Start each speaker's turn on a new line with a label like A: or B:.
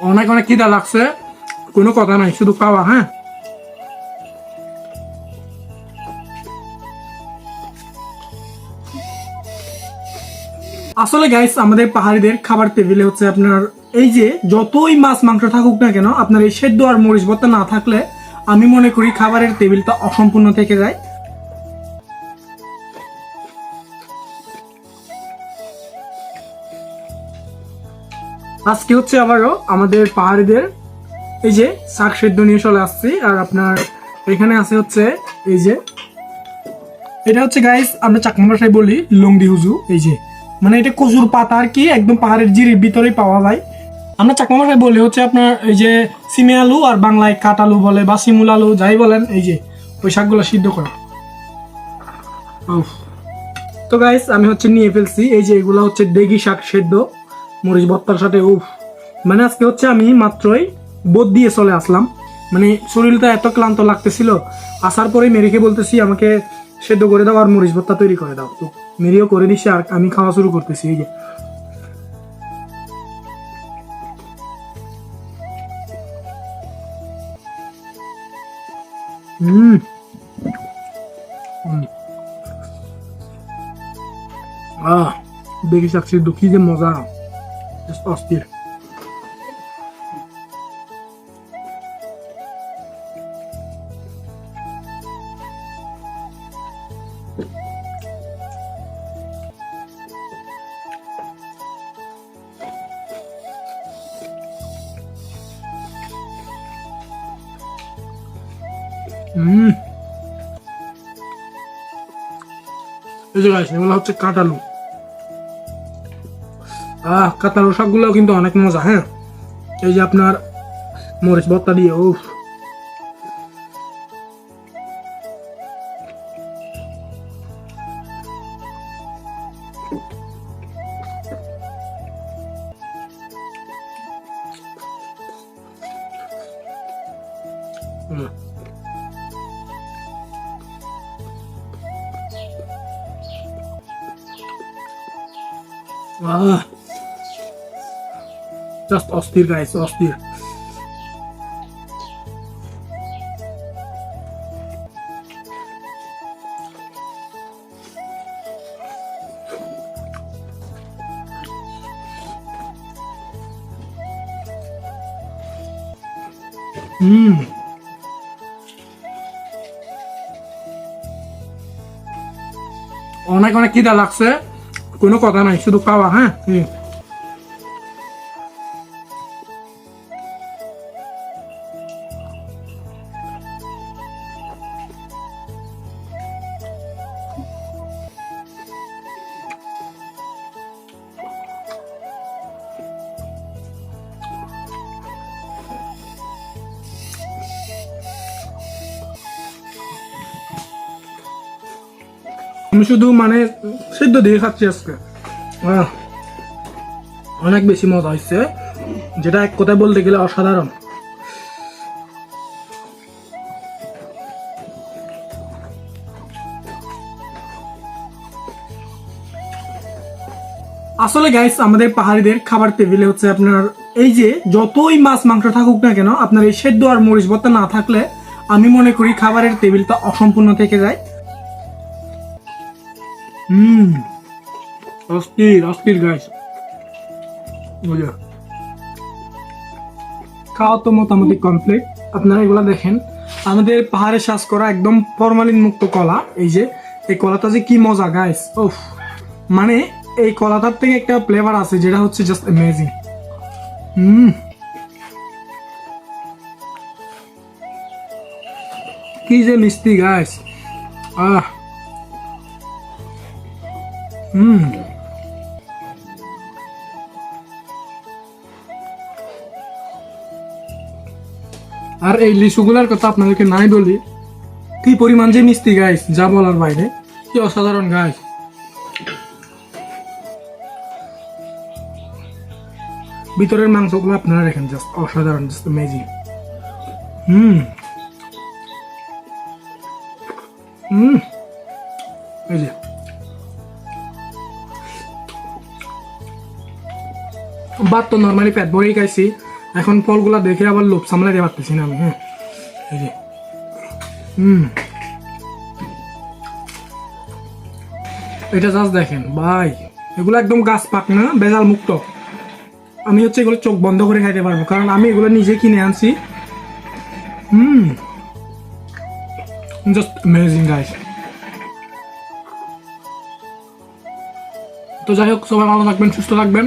A: অনেক অনেক খিদা লাগছে। কোনো কথা নাই, শুধু খাওয়া হ্যাঁ? আসলে গাইস আমাদের পাহাড়িদের খাবার টেবিলে হচ্ছে আপনার এই যে যতই মাছ, মাংস থাকুক না কেন, আপনার এই সেদ্ধ আর মরিচ ভর্তা না থাকলে আমি মনে করি খাবারের টেবিলটা অসম্পূর্ণ থেকে যায়। আজকে হচ্ছে আবারও আমাদের পাহাড়িদের এই যে শাক সেদ্ধ নিয়ে চলে আসছি, আর আপনার এখানে আছে হচ্ছে এই যে, এটা হচ্ছে গাইস আমরা চাকমা ভাষায় বলি লংডি হুজু, এই যে। মানে এটা কচুর পাতা আর কি, একদম পাহাড়ের জিরির ভিতরেই পাওয়া যায়। আমরা চাকমা ভাষায় বলি হচ্ছে আপনার এই যে সিমে আলু, আর বাংলায় কাঠ আলু বলে বা শিমুল আলু, যাই বলেন, এই যে, ওই শাকগুলো সিদ্ধ করা। তো গাইস আমি হচ্ছে নিয়ে ফেলছি, এই যে এগুলো হচ্ছে দেগি শাক সেদ্ধ। মরিচ ভর্তার সাথে, উফ। মানে আজকে হচ্ছে আমি মাত্রই বোধ দিয়ে চলে আসলাম। মানে শরীরটা এত ক্লান্ত লাগতেছিল, আসার পরে মেরিকে বলতেছি, আমাকে সেদ্ধ করে দাও আর মরিচ ভর্তা তৈরি করে দাও। তো মেরিও করে দিচ্ছে আর আমি খাওয়া শুরু করতেছি, এই যে। আহ দেখি শাক দুঃখী যে মজা। অস্থির এই যে গাছ এগুলো হচ্ছে কাঁটালু আহ কাঁটালু শাকগুলো কিন্তু অনেক মজা হ্যাঁ এই যে আপনার মরিচ ভর্তা দিয়ে, উফ হুম। জাস্ট অস্থির গাইস অস্থির হুম অনেক অনেক খিদা লাগছে। কোনো কথা নাই, শুধু খাওয়া হ্যাঁ? আমি শুধু মানে সিদ্ধ দিয়ে খাচ্ছি আজকে। অনেক বেশি মজা হয়েছে যেটা এক কথায় বলতে গেলে অসাধারণ। আসলে গাইস আমাদের পাহাড়িদের খাবার টেবিলে হচ্ছে আপনার এই যে যতই মাছ মাংস থাকুক না কেন, আপনার এই সেদ্ধ আর মরিচ ভর্তা না থাকলে আমি মনে করি খাবারের টেবিলটা অসম্পূর্ণ থেকে যায়। হুম। অস্থির অস্থির গাইস বুঝা খাওয়া তো মোটামুটি কমপ্লিট আপনারা এগুলা দেখেন। আমাদের পাহাড়ে শ্বাস করা একদম ফরমালিন মুক্ত কলা। এই যে, এই কলাটা যে কি মজা গাইস ওফ মানে এই কলাটার থেকে একটা ফ্লেভার আছে যেটা হচ্ছে জাস্ট অ্যামেজিং হুম। কি যে মিষ্টি গাইস আহ। হুম আর এই লিচুগুলার কথা আপনাদেরকে নাই বলি, কি পরিমাণ যে মিষ্টি গাইস, যা বলার বাইরে, কি অসাধারণ গাইস। ভিতরের মাংসগুলো আপনারা দেখেন জাস্ট অসাধারণ জাস্ট অ্যামেজিং হুম হুম এই যে। ভাত তো নর্মালি পেট ভরেই খাইছি। এখন ফলগুলা দেখে আবার লোভ সামলাইতে পারতেছি না আমি হ্যাঁ। এই যে। হুম। এটা জাস্ট দেখেন, ভাই, এগুলো একদম গাছ পাক না, বেজাল মুক্ত। আমি হচ্ছে এগুলো চোখ বন্ধ করে খাইতে পারব, কারণ আমি এগুলো নিজে কিনে আনছি। হুম। জাস্ট অ্যামেজিং গাইস তো যাই হোক, সবাই ভালো থাকবেন, সুস্থ থাকবেন।